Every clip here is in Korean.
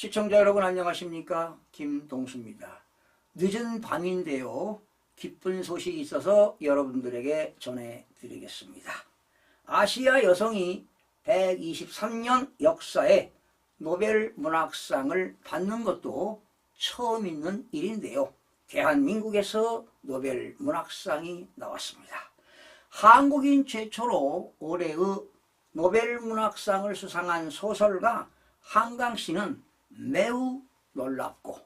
시청자 여러분 안녕하십니까? 김동수입니다. 늦은 밤인데요. 기쁜 소식이 있어서 여러분들에게 전해드리겠습니다. 아시아 여성이 123년 역사에 노벨 문학상을 받는 것도 처음 있는 일인데요. 대한민국에서 노벨 문학상이 나왔습니다. 한국인 최초로 올해의 노벨 문학상을 수상한 소설가 한강 씨는 매우 놀랍고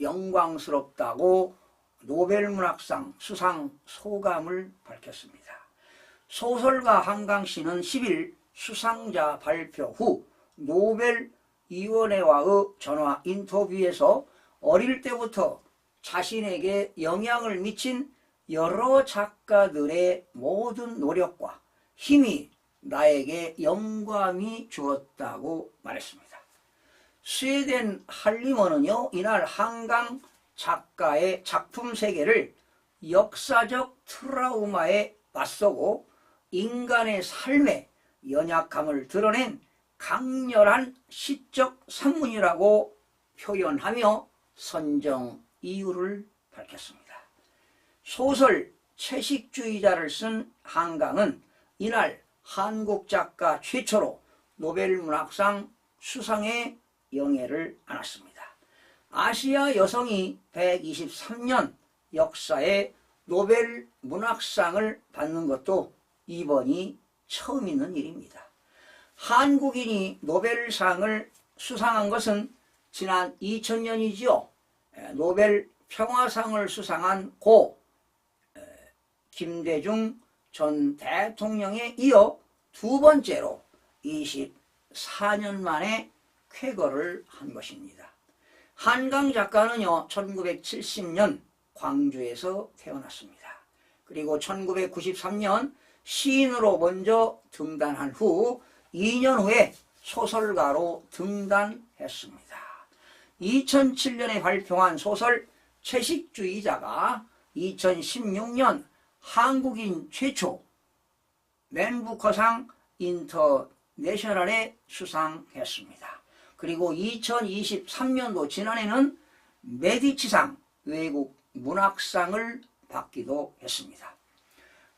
영광스럽다고 노벨 문학상 수상 소감을 밝혔습니다. 소설가 한강 씨는 10일 수상자 발표 후 노벨 위원회와의 전화 인터뷰에서 어릴 때부터 자신에게 영향을 미친 여러 작가들의 모든 노력과 힘이 나에게 영감이 주었다고 말했습니다. 스웨덴 할리먼은요, 이날 한강 작가의 작품 세계를 역사적 트라우마에 맞서고 인간의 삶의 연약함을 드러낸 강렬한 시적 산문이라고 표현하며 선정 이유를 밝혔습니다. 소설 채식주의자를 쓴 한강은 이날 한국 작가 최초로 노벨문학상 수상에 영예를 안았습니다. 아시아 여성이 123년 역사에 노벨 문학상을 받는 것도 이번이 처음 있는 일입니다. 한국인이 노벨상을 수상한 것은 지난 2000년이지요. 노벨 평화상을 수상한 고 김대중 전 대통령에 이어 두 번째로 24년 만에 쾌거를 한 것입니다. 한강 작가는요, 1970년 광주에서 태어났습니다. 그리고 1993년 시인으로 먼저 등단한 후 2년 후에 소설가로 등단했습니다. 2007년에 발표한 소설 채식주의자가 2016년 한국인 최초 맨부커상 인터내셔널에 수상했습니다. 그리고 2023년도 지난해는 메디치상 외국 문학상을 받기도 했습니다.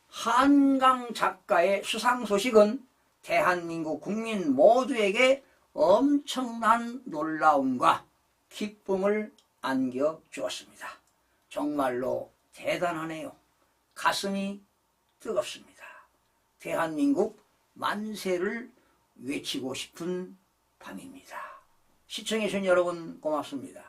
한강 작가의 수상 소식은 대한민국 국민 모두에게 엄청난 놀라움과 기쁨을 안겨주었습니다. 정말로 대단하네요. 가슴이 뜨겁습니다. 대한민국 만세를 외치고 싶은 밤입니다. 시청해주신 여러분 고맙습니다.